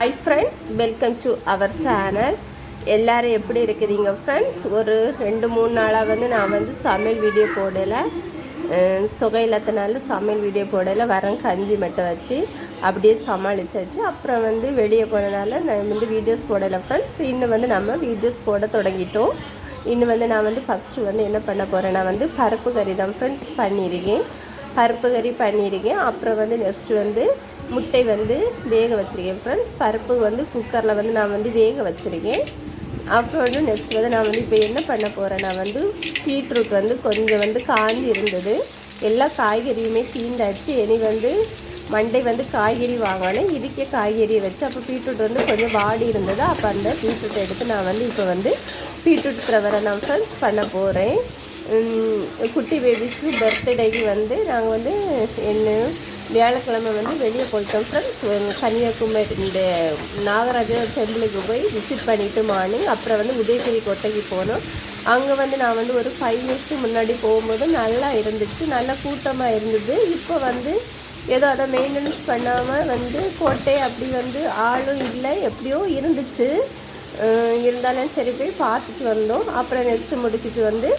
Hi friends welcome to our channel எல்லாரும் எப்படி இருக்குதுங்க ஃப்ரெண்ட்ஸ் ஒரு ரெண்டு மூணு நாளாக வந்து நான் வந்து சமையல் வீடியோ போடலை. சுகை சுகம் இல்லாதனால சமையல் வீடியோ போடலை. வரம் கஞ்சி மட்டும் வச்சு அப்படியே சமாளிச்சாச்சு. அப்புறம் வந்து வெளியே போனனால நான் வந்து வீடியோஸ் போடலை ஃப்ரெண்ட்ஸ் இன்னும் வந்து நம்ம வீடியோஸ் போட தொடங்கிட்டோம். இன்னும் வந்து நான் வந்து ஃபஸ்ட்டு வந்து என்ன பண்ண போகிறேன்னா வந்து பருப்பு கறி தான் ஃப்ரெண்ட்ஸ் பண்ணியிருக்கேன் பருப்பு கறி பண்ணியிருக்கேன். அப்புறம் வந்து நெக்ஸ்ட்டு வந்து முட்டை வந்து வேக வச்சுருக்கேன் ஃப்ரெண்ட்ஸ் பருப்பு வந்து குக்கரில் வந்து நான் வந்து வேக வச்சுருக்கேன். அப்புறம் வந்து நெக்ஸ்ட் வந்து நான் வந்து இப்போ என்ன பண்ண போகிறேன் நான் வந்து பீட்ரூட் வந்து கொஞ்சம் வந்து காஞ்சி இருந்தது. எல்லா காய்கறியுமே தீண்டாச்சு. இனி வந்து மண்டே வந்து காய்கறி வாங்கினேன் இதுக்கே காய்கறியை வச்சு அப்போ பீட்ரூட் வந்து கொஞ்சம் வாடி இருந்தது. அப்போ அந்த பீட்ரூட் எடுத்து நான் வந்து இப்போ வந்து பீட்ரூட் ஃப்ளவரை நான் ஃப்ரெண்ட்ஸ் பண்ண போகிறேன் குட்டி பேபிஸ்க்கு பர்த்டேக்கு வந்து நாங்கள் வந்து என்ன வியாழக்கிழமை வந்து வெளியே போயிட்டோம் ஃப்ரெண்ட்ஸ் கன்னியாகுமரி இந்த நாகராஜர் டெம்பிளுக்கு போய் விசிட் பண்ணிவிட்டு மார்னிங் அப்புறம் வந்து உதயகிரி கோட்டைக்கு போனோம். அங்கே வந்து நான் வந்து ஒரு ஃபைவ் இயர்ஸ்க்கு முன்னாடி போகும்போது நல்லா இருந்துச்சு. நல்லா கூட்டமாக இருந்தது. இப்போ வந்து ஏதோ அதை மெயின்டெனன்ஸ் பண்ணாமல் வந்து கோட்டை அப்படி வந்து ஆளும் இல்லை. எப்படியோ இருந்துச்சு. இருந்தாலும் சரி போய் பார்த்துட்டு வந்தோம். அப்புறம் நெக்ஸ்ட்டு முடிச்சுட்டு வந்து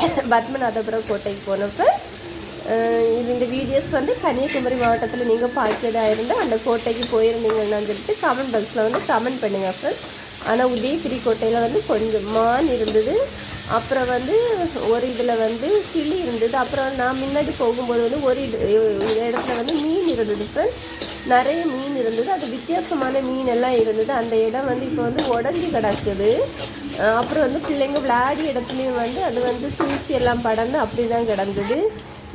பத்மநாதபுரம் கோட்டைக்கு போனோம் இது இந்த வீடியோஸ் வந்து கன்னியாகுமரி மாவட்டத்தில் நீங்கள் பார்க்கிறதா இருந்தால் அந்த கோட்டைக்கு போயிருந்தீங்கன்னா சொல்லிட்டு கமெண்ட் பாக்ஸில் வந்து கமெண்ட் பண்ணுங்கள் ஃப்ரெண்ட்ஸ் ஆனால் உதயகிரி கோட்டையில் வந்து கொஞ்சம் மான் இருந்தது. அப்புறம் வந்து ஒரு இதில் வந்து கிளி இருந்தது. அப்புறம் நான் முன்னாடி போகும்போது வந்து ஒரு இது- இடத்துல வந்து மீன் இருந்தது ஃப்ரெண்ட்ஸ் நிறைய மீன் இருந்தது. அது வித்தியாசமான மீன் எல்லாம் இருந்தது. அந்த இடம் வந்து இப்போ வந்து உடஞ்சி கிடக்குது. அப்புறம் வந்து பிள்ளைங்க விளையாடி இடத்துலையும் வந்து அது வந்து தூசி எல்லாம் படர்ந்து அப்படி தான் கிடந்தது.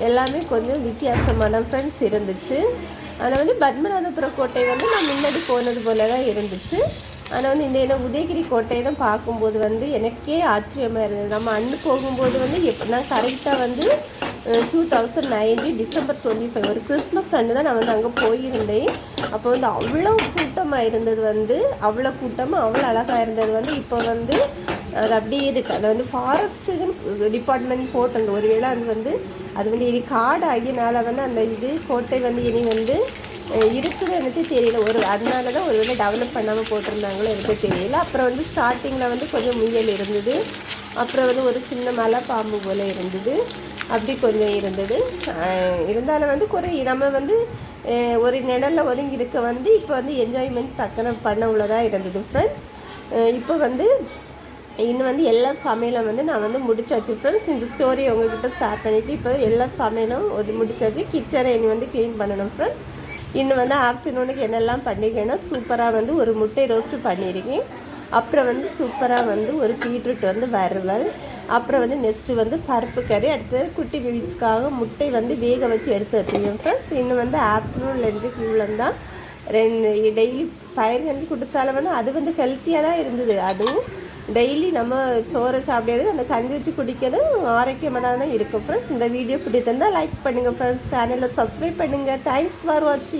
எல்லாமே கொஞ்சம் வித்தியாசமான ஃப்ரெண்ட்ஸ் இருந்துச்சு. ஆனால் வந்து பத்மநாதபுரம் கோட்டை வந்து நான் முன்னாடி போனது போல தான் இருந்துச்சு. ஆனால் வந்து இந்த என்ன உதயகிரி கோட்டையை தான் பார்க்கும்போது வந்து எனக்கே ஆச்சரியமாக இருந்தது. நம்ம அண்ணு போகும்போது வந்து எப்படின்னா நான் கரெக்டாக வந்து two thousand nineteen December twenty five ஒரு கிறிஸ்மஸ் அன்று தான் நான் வந்து அங்கே போயிருந்தேன். அப்போ வந்து அவ்வளோ கூட்டமாக இருந்தது வந்து அவ்வளோ கூட்டமாக அவ்வளோ அழகாக இருந்தது வந்து இப்போ வந்து அது அப்படியே இருக்குது அதில் வந்து ஃபாரஸ்ட்டு டிபார்ட்மெண்ட் போட்டாங்க ஒருவேளை அது வந்து அது வந்து இனி காடு ஆகியனால வந்து அந்த இது கோட்டை வந்து இனி வந்து இருக்குது எனக்கு தெரியல. ஒரு அதனால தான் ஒரு வேளை டெவலப் பண்ணாமல் போட்டிருந்தாங்களோ எனக்கு தெரியல. அப்புறம் வந்து ஸ்டார்டிங்கில் வந்து கொஞ்சம் முயல் இருந்தது. அப்புறம் வந்து ஒரு சின்ன மலை பாம்பு போல் இருந்தது. அப்படி கொஞ்சம் இருந்தது. இருந்தாலும் வந்து குறை நம்ம வந்து ஒரு நிழலில் ஒதுங்கி இருக்க வந்து இப்போ வந்து என்ஜாய்மெண்ட் தக்கன பண்ண உள்ளதாக இருந்தது ஃப்ரெண்ட்ஸ் இப்போ வந்து இன்னும் வந்து எல்லா சமையலும் வந்து நான் வந்து முடிச்சாச்சு ஃப்ரெண்ட்ஸ் இந்த ஸ்டோரியை உங்ககிட்ட ஷேர் பண்ணிவிட்டு இப்போ எல்லா சமையலும் ஒது முடிச்சாச்சு. கிச்சனை இனி வந்து க்ளீன் பண்ணணும் ஃப்ரெண்ட்ஸ் இன்னும் வந்து ஆஃப்டர்நூனுக்கு என்னெல்லாம் பண்ணிருக்கேன்னா சூப்பராக வந்து ஒரு முட்டை ரோஸ்ட்டு பண்ணியிருக்கேன் அப்புறம் வந்து சூப்பராக வந்து ஒரு பீட்ரூட் வந்து வறுவல். அப்புறம் வந்து நெக்ஸ்ட்டு வந்து பருப்பு கறி அடுத்தது குட்டி பேபிஸ்க்காக முட்டை வந்து வேக வச்சு எடுத்து வச்சுருக்கேன் ஃப்ரெண்ட்ஸ் இன்னும் வந்து ஆஃப்டர்நூன் லஞ்சுக்கு இவ்வளோ தான். ரெண்டு டெய்லி பயிர் வந்து குடித்தாலும் வந்து அது வந்து ஹெல்த்தியாக தான் இருந்தது. அதுவும் டெய்லி நம்ம சோறு சாப்பிடாது அந்த கஞ்சி வச்சு குடிக்கிறது ஆரோக்கியமாக தான் இருக்கும் ஃப்ரெண்ட்ஸ் இந்த வீடியோ பிடித்திருந்தால் லைக் பண்ணுங்கள் ஃப்ரெண்ட்ஸ் சேனலில் சப்ஸ்கிரைப் பண்ணுங்கள் தேங்க்ஸ் ஃபார் வாட்சிங்